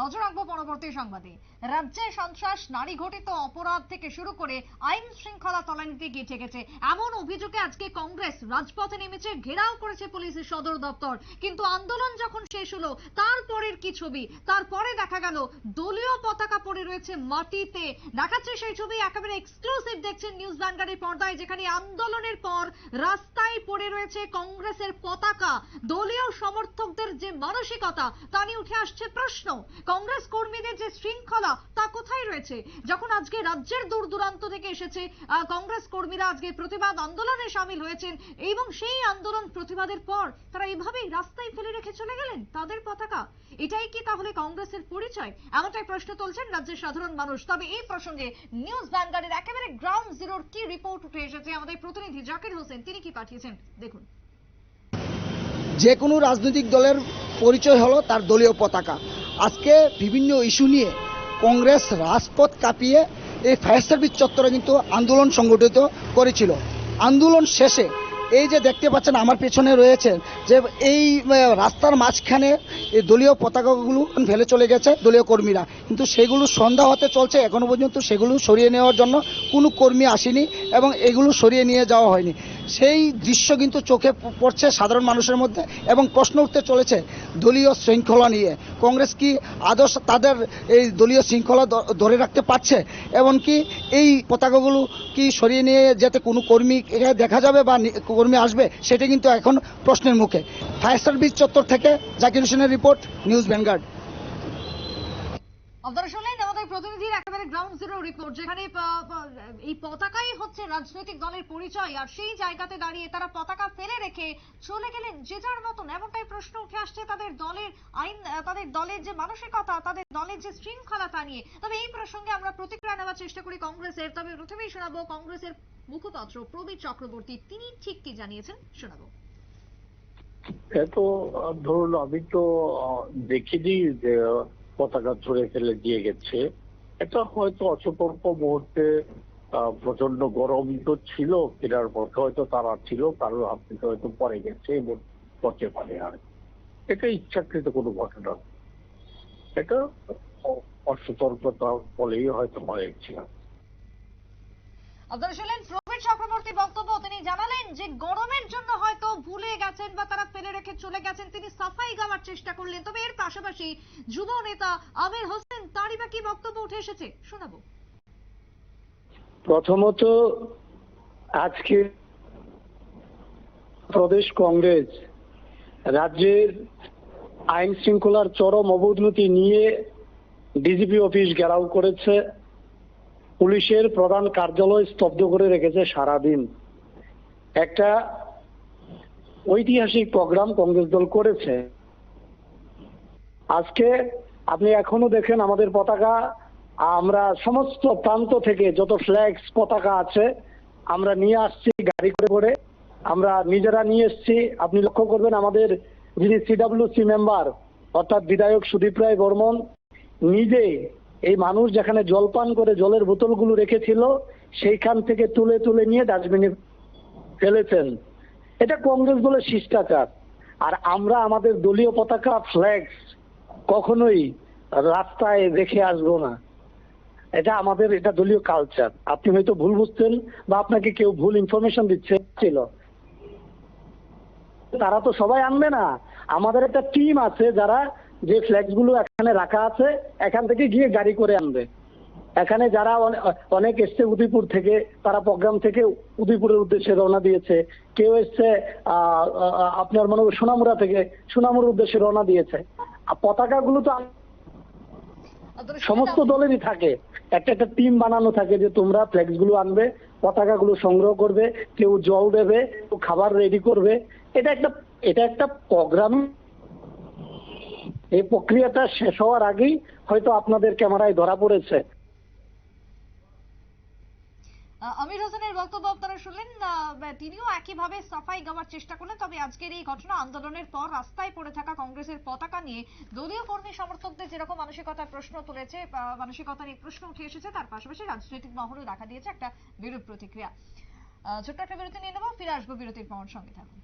নজর রাখব পরবর্তী সংবাদে। রাজ্যে সন্ত্রাস, নারী ঘটিত অপরাধ থেকে শুরু করে আইন শৃঙ্খলা তলানিতে গিয়ে ঠেকেছে। এমন অভিযোগে আজকে কংগ্রেস রাজপথে নেমেছে, ঘেরাও করেছে পুলিশের সদর দপ্তর। কিন্তু আন্দোলন যখন শেষ হলো তারপরের কি ছবি? তারপরে দেখা গেল, দলীয় পতাকা পড়ে রয়েছে মাটিতে। দেখাচ্ছে সেই ছবি একেবারে এক্সক্লুসিভ দেখছেন নিউজ ভ্যানগার্ডের পর্দায়, যেখানে আন্দোলনের পর রাস্তায় পড়ে রয়েছে কংগ্রেসের পতাকা। দলীয় সমর্থকদের যে মানসিকতা, তা নিয়ে উঠে আসছে প্রশ্ন। কংগ্রেস কর্মীদের যে শৃঙ্খলা, তা কোথায় রয়েছে? যখন আজকে রাজ্যের দূর দূরান্ত থেকে এসেছে কংগ্রেস কর্মীরা আজকে প্রতিবাদ আন্দোলনে সামিল হয়েছেন এবং সেই আন্দোলন প্রতিবাদের পর তারা এভাবেই রাস্তায় ফেলে রেখে চলে গেলেন তাদের পতাকা। এটাই কি তাহলে কংগ্রেসের পরিচয়? এমনটাই প্রশ্ন তুলছেন রাজ্যের সাধারণ মানুষ। তবে এই প্রসঙ্গে নিউজ ভ্যানগার্ডের একেবারে গ্রাউন্ড জিরোর কি রিপোর্ট উঠে এসেছে আমাদের প্রতিনিধি জাকির হোসেন, তিনি কি পাঠিয়েছেন? দেখুন। যে কোনো রাজনৈতিক দলের পরিচয় হলো তার দলীয় পতাকা। আজকে বিভিন্ন ইস্যু নিয়ে কংগ্রেস রাজপথ কাঁপিয়ে এই ফায়ার সার্ভিস চত্বরে কিন্তু আন্দোলন সংগঠিত করেছিল। আন্দোলন শেষে এই যে দেখতে পাচ্ছেন, আমার পেছনে রয়েছে যে এই রাস্তার মাঝখানে এই দলীয় পতাকাগুলো ফেলে চলে গেছে দলীয় কর্মীরা। কিন্তু সেগুলো সন্ধ্যা হতে চলছে, এখনও পর্যন্ত সেগুলো সরিয়ে নেওয়ার জন্য কোনো কর্মী আসেনি এবং এগুলো সরিয়ে নিয়ে যাওয়া হয়নি। সেই দৃশ্য কিন্তু চোখে পড়ছে সাধারণ মানুষের মধ্যে এবং প্রশ্ন উঠতে চলেছে দলীয় শৃঙ্খলা নিয়ে। কংগ্রেস কি আদর্শ তাদের এই দলীয় শৃঙ্খলা ধরে রাখতে পারছে? এমনকি এই পতাকাগুলো কি সরিয়ে নিয়ে যাতে কোনো কর্মী দেখা যাবে বা কর্মী আসবে? সেটা কিন্তু এখন প্রশ্নের মুখে। ফায়ার সার্ভিস চত্বর থেকে জাকির হোসেনের রিপোর্ট, নিউজ ভ্যানগার্ড। আপনারা শুনলেন প্রতিনিধির একেবারে গ্রাউন্ড জিরো রিপোর্ট যেখানে এই পতাকাই হচ্ছে রাজনৈতিক দলের পরিচয় আর সেই জায়গাতে দাঁড়িয়ে তারা পতাকা ফেলে রেখে চলে গেলেন যে যার মতন। এমনটাই প্রশ্ন উঠে আসছে তাদের দলের আইন তাদের দলের যে মানসিকতা তাদের দলের যে শৃঙ্খলা তা নিয়ে। তবে এই প্রসঙ্গে আমরা প্রতিক্রিয়া নেওয়ার চেষ্টা করি কংগ্রেসের। তবে প্রথমেই শোনাবো কংগ্রেসের মুখপাত্র প্রবীর চক্রবর্তী তিনি ঠিক কি জানিয়েছেন? শোনাবো। এ তো আহ, ধরুন আমি তো দেখিনি যে পতাকা ছুঁড়ে ফেলে দিয়ে গেছে। এটা হয়তো অসতর্ক মুহূর্তে প্রচণ্ড গরম তো ছিল, ফেরার পথে হয়তো তারা ছিল কারোর হাত থেকে হয়তো পড়ে গেছে এবং পচে পারে আর। এটা ইচ্ছাকৃত কোনো ঘটনা। এটা অসতর্কতার ফলেই হয়তো হয়েছিল আপনারা শুনলেন প্রবীর চক্রবর্তী বক্তব্য তিনি জানালেন যে গরমের জন্য হয়তো ভুলে গেছেন বা তারা ফেলে রেখে চলে গেছেন। তিনি সাফাই গাওয়ার চেষ্টা করলেন। তবে এর পাশাপাশি যুব নেতা আমির হোসেন তারই বা কি বক্তব্য উঠে এসেছে। শোনাবো। প্রথমত, আজকে প্রদেশ কংগ্রেস রাজ্যের আইন শৃঙ্খলার চরম অবনতি নিয়ে ডিজিপি অফিস ঘেরাও করেছে। পুলিশের প্রধান কার্যালয় স্তব্ধ করে রেখেছে সারাদিন। একটা ঐতিহাসিক প্রোগ্রাম কংগ্রেস দল করেছে। আজকে আপনি এখনও দেখেন আমাদের পতাকা, আমরা সমস্ত প্রান্ত থেকে যত ফ্ল্যাগস পতাকা আছে, আমরা নিয়ে আসছি গাড়ি করে করে আমরা নিজেরা নিয়ে এসেছি। আপনি লক্ষ্য করবেন আমাদের যিনি সিডাব্লিউসি মেম্বার অর্থাৎ বিধায়ক সুদীপ রায় বর্মন, নিজে এই মানুষ যেখানে জলপান করে জলের বোতলগুলো রেখেছিল, সেইখান থেকে তুলে তুলে নিয়ে ডাস্টবিনে ফেলেছেন। এটা কংগ্রেস দলের শিষ্টাচার। আর আমরা আমাদের দলীয় পতাকা ফ্ল্যাগস কখনোই রাস্তায় রেখে আসব না। এটা আমাদের, এটা দলীয় কালচার আপনি হয়তো ভুল বুঝছেন বা আপনাকে কেউ ভুল ইনফরমেশন দিচ্ছে, ছিল। তারা তো সবাই আনবে না। আমাদের একটা টিম আছে যারা যে ফ্ল্যাগসগুলো এখানে রাখা আছে, এখান থেকে গিয়ে গাড়ি করে আনবে। এখানে যারা অনেক এসছে উদয়পুর থেকে, তারা প্রোগ্রাম থেকে উদয়পুরের উদ্দেশ্যে রওনা দিয়েছে। কেউ এসছে আপনার মনে সোনামুড়া থেকে, সোনামুড়ার উদ্দেশ্যে রওনা দিয়েছে। পতাকাগুলো তো সমস্ত দলেরই থাকে। একটা একটা টিম বানানো থাকে যে তোমরা ফ্লেক্সগুলো আনবে পতাকা গুলো সংগ্রহ করবে, কেউ জল দেবে, কেউ খাবার রেডি করবে। এটা একটা এটা একটা প্রোগ্রাম এই প্রক্রিয়াটা শেষ হওয়ার আগেই হয়তো আপনাদের ক্যামেরায় ধরা পড়েছে। আমির হোসেনের বক্তব্য আপনারা শুনলেন তিনিও একইভাবে সাফাই গাওয়ার চেষ্টা করলেন, তবে আজকের এই ঘটনা আন্দোলনের পর রাস্তায় পড়ে থাকা কংগ্রেসের পতাকা নিয়ে দলীয় কর্মী সমর্থকদের যেরকম মানসিকতার প্রশ্ন তুলেছে মানসিকতা নিয়ে প্রশ্ন উঠে এসেছে, তার পাশাপাশি রাজনৈতিক মহলে দেখা দিয়েছে একটা বিরূপ প্রতিক্রিয়া। ছোট্ট একটা বিরতি নিয়ে নেব, ফিরে আসব বিরতির পর, সঙ্গে থাকুন।